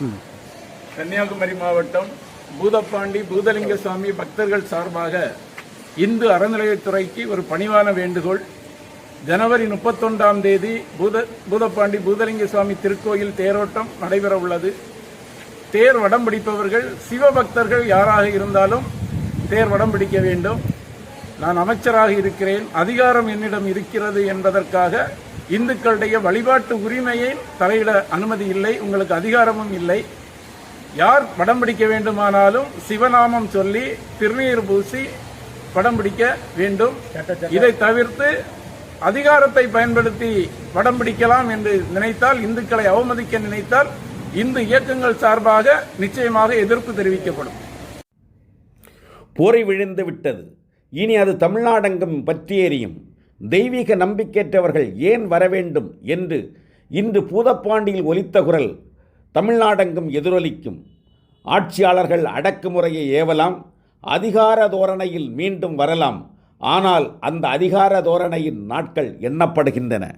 கன்னியாகுமரி மாவட்டம் பூதப்பாண்டி பூதலிங்க சுவாமி பக்தர்கள் சார்பாக இந்து அறநிலையத்துறைக்கு ஒரு பணிவான வேண்டுகோள். ஜனவரி முப்பத்தொன்றாம் தேதி பூத பூதப்பாண்டி பூதலிங்க சுவாமி திருக்கோயில் தேரோட்டம் நடைபெற உள்ளது. தேர் வடம் பிடிப்பவர்கள் சிவபக்தர்கள் யாராக இருந்தாலும் தேர் வடம் பிடிக்க வேண்டும். நான் அமைச்சராக இருக்கிறேன். அதிகாரம் என்னிடம் இருக்கிறது என்பதற்காக இந்துக்களுடைய வழிபாட்டு உரிமையை தலையிட அனுமதி இல்லை உங்களுக்கு அதிகாரமும் இல்லை. யார் படம் பிடிக்க வேண்டுமானாலும் சிவநாமம் சொல்லி திருநீர் பூசி படம் பிடிக்க வேண்டும். இதை தவிர்த்து அதிகாரத்தை பயன்படுத்தி படம் பிடிக்கலாம் என்று நினைத்தால் இந்துக்களை அவமதிக்க நினைத்தால் இந்து இயக்கங்கள் சார்பாக நிச்சயமாக எதிர்ப்பு தெரிவிக்கப்படும். போரை விழுந்து விட்டது. இனி அது தமிழ்நாடெங்கும் பற்றி எறியும் தெய்வீக நம்பிக்கையற்றவர்கள் ஏன் வர வேண்டும் என்று இன்று பூதப்பாண்டியில் ஒலித்த குரல் தமிழ்நாடெங்கும் எதிரொலிக்கும். ஆட்சியாளர்கள் அடக்குமுறையை ஏவலாம் அதிகார தோரணையில் மீண்டும் வரலாம். ஆனால் அந்த அதிகார தோரணையின் நாட்கள் எண்ணப்படுகின்றன.